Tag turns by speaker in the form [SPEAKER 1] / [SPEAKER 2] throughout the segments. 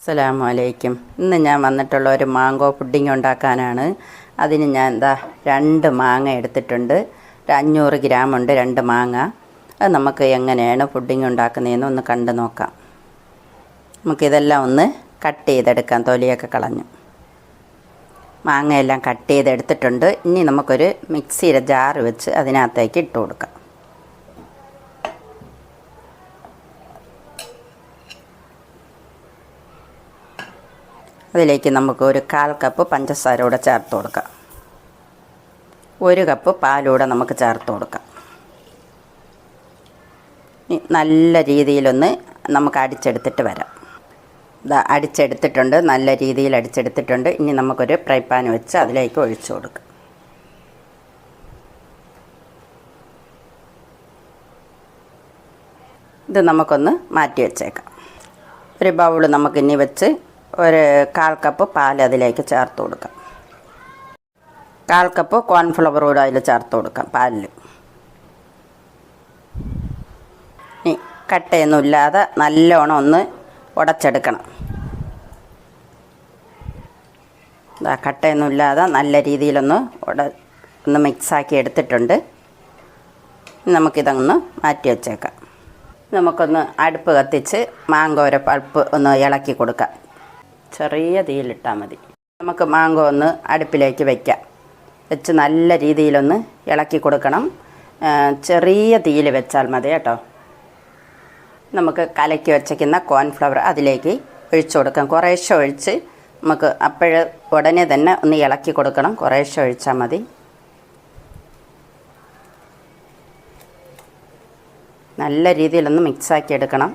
[SPEAKER 1] അസ്സലാമു അലൈക്കും ഇന്ന് ഞാൻ വന്നിട്ടുള്ള ഒരു മാങ്കോ പുഡിംഗ് ഉണ്ടാക്കാനാണ്. അതിന് ഞാൻ എന്താ രണ്ട് മാങ്ങ എടുത്തിട്ടുണ്ട്. ഒരു അഞ്ഞൂറ് ഗ്രാം ഉണ്ട് രണ്ട് മാങ്ങ. അത് നമുക്ക് എങ്ങനെയാണ് പുഡിംഗ് ഉണ്ടാക്കുന്നതെന്ന് ഒന്ന് കണ്ടു നോക്കാം. നമുക്കിതെല്ലാം ഒന്ന് കട്ട് ചെയ്തെടുക്കാം. തൊലിയൊക്കെ കളഞ്ഞു. മാങ്ങയെല്ലാം കട്ട് ചെയ്തെടുത്തിട്ടുണ്ട്. ഇനി നമുക്കൊരു മിക്സിയുടെ ജാറ് വെച്ച് അതിനകത്തേക്ക് ഇട്ട് കൊടുക്കാം. അതിലേക്ക് നമുക്ക് ഒരു കാൽ കപ്പ് പഞ്ചസാര കൂടെ ചേർത്ത് കൊടുക്കാം. ഒരു കപ്പ് പാലൂടെ നമുക്ക് ചേർത്ത് കൊടുക്കാം. നല്ല രീതിയിലൊന്ന് നമുക്ക് അടിച്ചെടുത്തിട്ട് വരാം. ഇതാ അടിച്ചെടുത്തിട്ടുണ്ട്. നല്ല രീതിയിൽ അടിച്ചെടുത്തിട്ടുണ്ട്. ഇനി നമുക്കൊരു ഫ്രൈ പാൻ വെച്ച് അതിലേക്ക് ഒഴിച്ചു കൊടുക്കാം. ഇത് നമുക്കൊന്ന് മാറ്റി വെച്ചേക്കാം. ഒരു ബൗൾ നമുക്കിനി വെച്ച് ഒരു കാൽ കപ്പ് പാൽ അതിലേക്ക് ചേർത്ത് കൊടുക്കാം. കാൽ കപ്പ് കോൺഫ്ലവർ കൂടെ അതിൽ ചേർത്ത് കൊടുക്കാം പാലിൽ ഇനി കട്ടയൊന്നുമില്ലാതെ നല്ലോണം ഒന്ന് ഉടച്ചെടുക്കണം. ഇതാ കട്ടയൊന്നുമില്ലാതെ നല്ല രീതിയിലൊന്ന് ഉട ഒന്ന് മിക്സാക്കി എടുത്തിട്ടുണ്ട്. നമുക്കിതൊന്ന് മാറ്റി വച്ചേക്കാം. നമുക്കൊന്ന് അടുപ്പ് കത്തിച്ച് മാങ്കോര പൾപ്പ് ഒന്ന് ഇളക്കി കൊടുക്കാം. ചെറിയ തീയിലിട്ടാൽ മതി. നമുക്ക് മാങ്കോ ഒന്ന് അടുപ്പിലേക്ക് വയ്ക്കാം വെച്ച് നല്ല രീതിയിലൊന്ന് ഇളക്കി കൊടുക്കണം. ചെറിയ തീയിൽ വെച്ചാൽ മതി കേട്ടോ. നമുക്ക് കലക്കി വച്ചേക്കുന്ന കോൺഫ്ലവർ അതിലേക്ക് ഒഴിച്ചു കൊടുക്കാം. കുറേശ്ശെ ഒഴിച്ച് നമുക്ക് അപ്പോഴ് ഉടനെ തന്നെ ഒന്ന് ഇളക്കി കൊടുക്കണം. കുറേശ്ശെ ഒഴിച്ചാൽ മതി. നല്ല രീതിയിലൊന്ന് മിക്സാക്കി എടുക്കണം.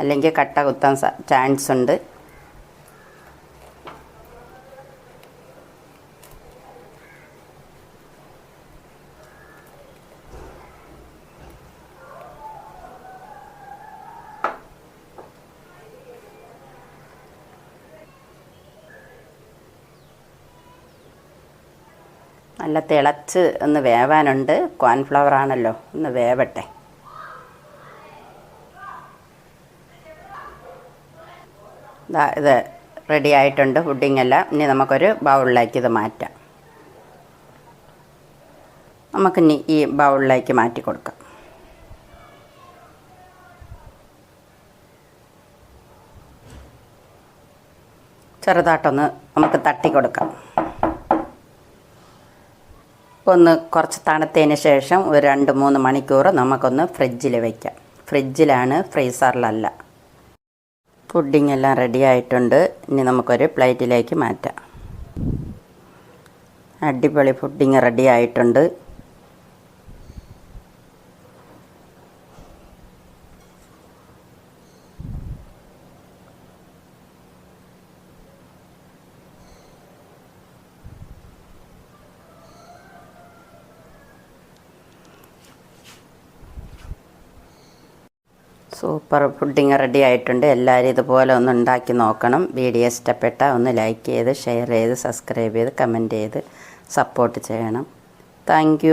[SPEAKER 1] അല്ലെങ്കിൽ കട്ട കുത്താൻ ചാൻസ് ഉണ്ട്. നല്ല തിളച്ച് ഒന്ന് വേവാനുണ്ട്. കോൺഫ്ലവർ ആണല്ലോ ഒന്ന് വേവട്ടെ. ഇത് റെഡി ആയിട്ടുണ്ട് പുഡിംഗ് എല്ലാം. ഇനി നമുക്കൊരു ബൗളിലേക്ക് ഇത് മാറ്റാം. നമുക്കിനി ഈ ബൗളിലേക്ക് മാറ്റി കൊടുക്കാം. ചെറുതായിട്ടൊന്ന് നമുക്ക് തട്ടി കൊടുക്കാം. ഒന്ന് കുറച്ച് തണുത്തതിന് ശേഷം ഒരു രണ്ട് മൂന്ന് മണിക്കൂർ നമുക്കൊന്ന് ഫ്രിഡ്ജിൽ വയ്ക്കാം ഫ്രിഡ്ജിലാണ് ഫ്രീസറിലല്ല പുഡിംഗ് എല്ലാം റെഡി ആയിട്ടുണ്ട്. ഇനി നമുക്കൊരു പ്ലേറ്റിലേക്ക് മാറ്റാം. അടിപൊളി പുഡിംഗ് റെഡി ആയിട്ടുണ്ട്. സൂപ്പർ ഫുഡിങ് റെഡി ആയിട്ടുണ്ട്. എല്ലാവരും ഇതുപോലെ ഒന്ന് ഉണ്ടാക്കി നോക്കണം. വീഡിയോ ഇഷ്ടപ്പെട്ട ഒന്ന് ലൈക്ക് ചെയ്ത് ഷെയർ ചെയ്ത് സബ്സ്ക്രൈബ് ചെയ്ത് കമന്റ് ചെയ്ത് സപ്പോർട്ട് ചെയ്യണം. താങ്ക്